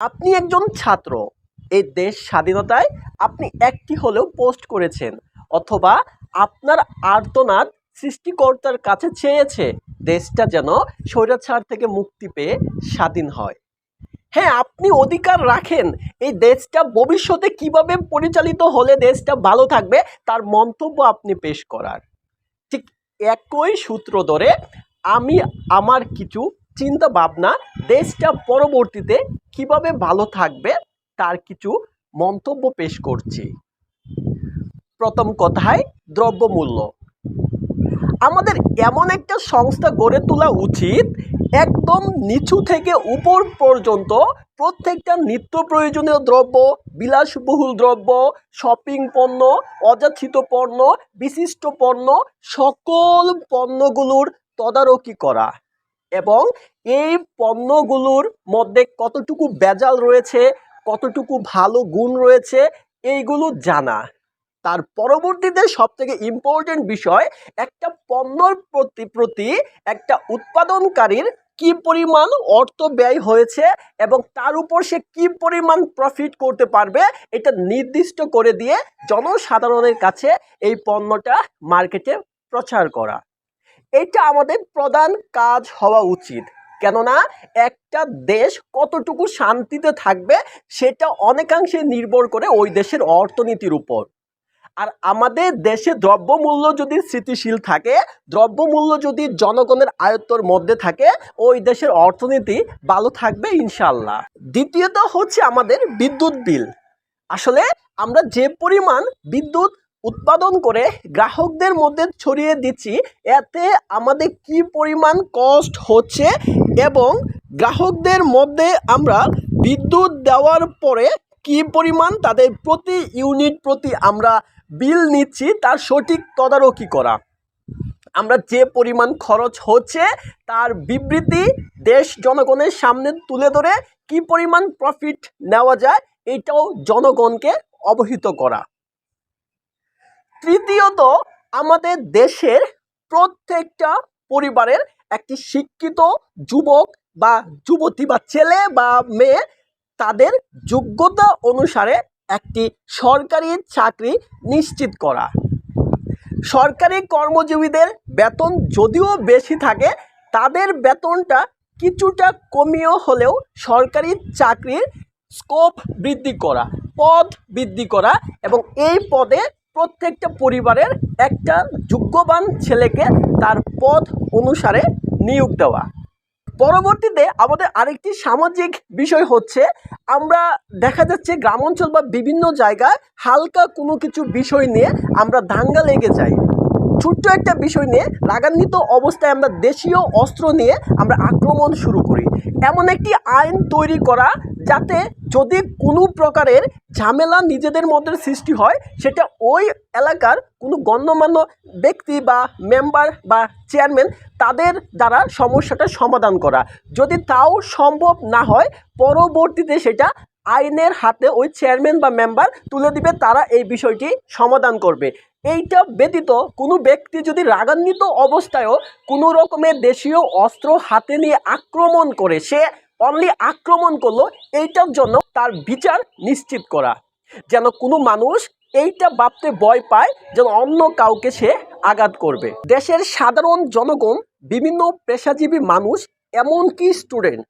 আপনি একজন ছাত্র, এই দেশ স্বাধীনতায় আপনি একটি হলেও পোস্ট করেছেন অথবা আপনার আর্তনাদ সৃষ্টিকর্তার কাছে চেয়েছে দেশটা যেন স্বৈরাচার থেকে মুক্তি পেয়ে স্বাধীন হয়। হ্যাঁ আপনি অধিকার রাখেন, এই দেশটা ভবিষ্যতে কীভাবে পরিচালিত হলে দেশটা ভালো থাকবে তার মন্তব্য আপনি পেশ করার। ঠিক একই সূত্র ধরে আমি আমার কিছু চিন্তা ভাবনা দেশটা পরবর্তীতে কীভাবে ভালো থাকবে তার কিছু মন্তব্য পেশ করছি। প্রথম কথায় দ্রব্যমূল্য। আমাদের এমন একটা সংস্থা গড়ে তোলা উচিত, একদম নিচু থেকে উপর পর্যন্ত প্রত্যেকটা নিত্য প্রয়োজনীয় দ্রব্য, বিলাসবহুল দ্রব্য, শপিং পণ্য, অযাচিত পণ্য, বিশিষ্ট পণ্য, সকল পণ্যগুলোর তদারকি করা এবং এই পণ্যগুলোর মধ্যে কতটুকু ভেজাল রয়েছে, কতটুকু ভালো গুণ রয়েছে, এইগুলো জানা। তার পরবর্তীতে সব থেকে ইম্পর্টেন্ট বিষয়, একটা পণ্যর প্রতি প্রতি একটা উৎপাদনকারীর কি পরিমাণ অর্থ ব্যয় হয়েছে এবং তার উপর সে কি পরিমাণ প্রফিট করতে পারবে, এটা নির্দিষ্ট করে দিয়ে জনসাধারণের কাছে এই পণ্যটা মার্কেটে প্রচার করা। এটা আমাদের প্রধান কাজ হওয়া উচিত। কেননা একটা দেশ কতটুকু শান্তিতে থাকবে সেটা অনেকাংশে নির্ভর করে ওই দেশের অর্থনীতির উপর। আর আমাদের দেশে দ্রব্যমূল্য যদি স্থিতিশীল থাকে, দ্রব্যমূল্য যদি জনগণের আয়ত্তর মধ্যে থাকে, ওই দেশের অর্থনীতি ভালো থাকবে ইনশাল্লাহ দ্বিতীয়ত হচ্ছে আমাদের বিদ্যুৎ বিল। আসলে আমরা যে পরিমাণ বিদ্যুৎ উৎপাদন করে গ্রাহকদের মধ্যে ছড়িয়ে দিচ্ছি, এতে আমাদের কি পরিমাণ কষ্ট হচ্ছে এবং গ্রাহকদের মধ্যে আমরা বিদ্যুৎ দেওয়ার পরে কি পরিমাণ তাদের প্রতি ইউনিট প্রতি আমরা বিল নিচ্ছি, তার সঠিক তদারকি করা। আমরা যে পরিমাণ খরচ হচ্ছে, তার বিবৃতি দেশ জনগণের সামনে তুলে ধরে কি পরিমাণ প্রফিট নেওয়া যায়, এটাও জনগণকে অবহিত করা। তৃতীয়ত, আমাদের দেশের প্রত্যেকটা পরিবারের একটি শিক্ষিত যুবক বা যুবতী বা ছেলে বা মেয়ে তাদের যোগ্যতা অনুসারে একটি সরকারি চাকরি নিশ্চিত করা। সরকারি কর্মজীবীদের বেতন যদিও বেশি থাকে, তাদের বেতনটা কিছুটা কমিয়েও হলেও সরকারি চাকরির স্কোপ বৃদ্ধি করা, পদ বৃদ্ধি করা এবং এই পদে প্রত্যেকটা পরিবারের একটা যোগ্যবান ছেলেকে তার পদ অনুসারে নিয়োগ দেওয়া। পরবর্তীতে আমাদের আরেকটি সামাজিক বিষয় হচ্ছে, আমরা দেখা যাচ্ছে গ্রাম অঞ্চল বা বিভিন্ন জায়গায় হালকা কোনো কিছু বিষয় নিয়ে আমরা দাঙ্গা লেগে যাই। ছোট্ট একটা বিষয় নিয়ে রাগান্বিত অবস্থায় আমরা দেশীয় অস্ত্র নিয়ে আমরা আক্রমণ শুরু করি। এমন একটি আইন তৈরি করা যাতে যদি কোনো প্রকারের ঝামেলা নিজেদের মধ্যে সৃষ্টি হয়, সেটা ওই এলাকার কোনো গণ্যমান্য ব্যক্তি বা মেম্বার বা চেয়ারম্যান তাদের দ্বারা সমস্যাটা সমাধান করা। যদি তাও সম্ভব না হয়, পরবর্তীতে সেটা আইনের হাতে ওই চেয়ারম্যান বা মেম্বার তুলে দিবে, তারা এই বিষয়টি সমাধান করবে। এইটা ব্যতীত কোনো ব্যক্তি যদি রাগান্বিত অবস্থায়ও কোনো রকমের দেশীয় অস্ত্র হাতে নিয়ে আক্রমণ করে, সে অনলি আক্রমণ করল, এইটার জন্য তার বিচার নিশ্চিত করা। যেন কোনো মানুষ এইটা ভাবতে ভয় পায় যেন অন্য কাউকে সে আঘাত করবে। দেশের সাধারণ জনগণ, বিভিন্ন পেশাজীবী মানুষ, এমনকি স্টুডেন্ট,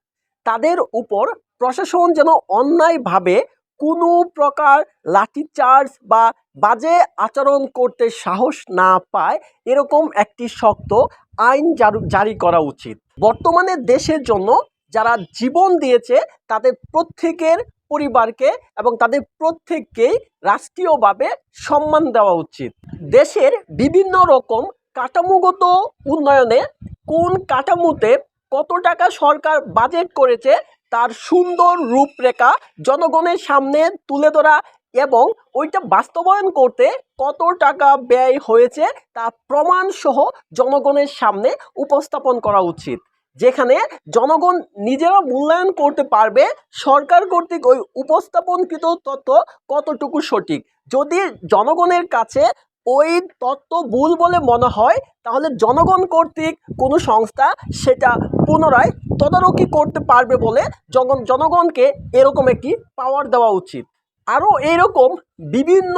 তাদের উপর প্রশাসন যেন অন্যায়ভাবে কোনো প্রকার লাঠিচার্জ বা বাজে আচরণ করতে সাহস না পায়, এরকম একটি শক্ত আইন জারি করা উচিত। বর্তমানে দেশের জন্য যারা জীবন দিয়েছে তাদের প্রত্যেকের পরিবারকে এবং তাদের প্রত্যেককেই রাষ্ট্রীয়ভাবে সম্মান দেওয়া উচিত। দেশের বিভিন্ন রকম কাঠামোগত উন্নয়নে কোন কাঠামোতে কত টাকা সরকার বাজেট করেছে তার সুন্দর রূপরেখা জনগণের সামনে তুলে ধরা এবং ওইটা বাস্তবায়ন করতে কত টাকা ব্যয় হয়েছে তা প্রমাণ সহ জনগণের সামনে উপস্থাপন করা উচিত। যেখানে জনগণ নিজেরা মূল্যায়ন করতে পারবে, সরকার কর্তৃক ওই উপস্থাপনকৃত তথ্য কতটুকু সঠিক? যদি জনগণের কাছে ওই তত্ত্ব ভুল বলে মনে হয়, তাহলে জনগণ কর্তৃক কোনো সংস্থা সেটা পুনরায় তদারকি করতে পারবে বলে জন জনগণকে এরকম একটি পাওয়ার দেওয়া উচিত। আরও এরকম বিভিন্ন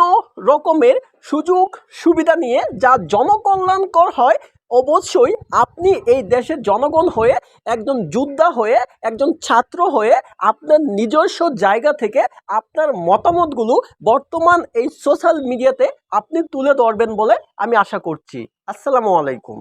রকমের সুযোগ সুবিধা নিয়ে যা জনকল্যাণকর হয় অবশ্যই আপনি এই দেশের জনগণ হয়ে, একজন যোদ্ধা হয়ে, একজন ছাত্র হয়ে আপনার নিজস্ব জায়গা থেকে আপনার মতামতগুলো বর্তমান এই সোশ্যাল মিডিয়াতে আপনি তুলে ধরবেন বলে আমি আশা করছি। আসসালামু আলাইকুম।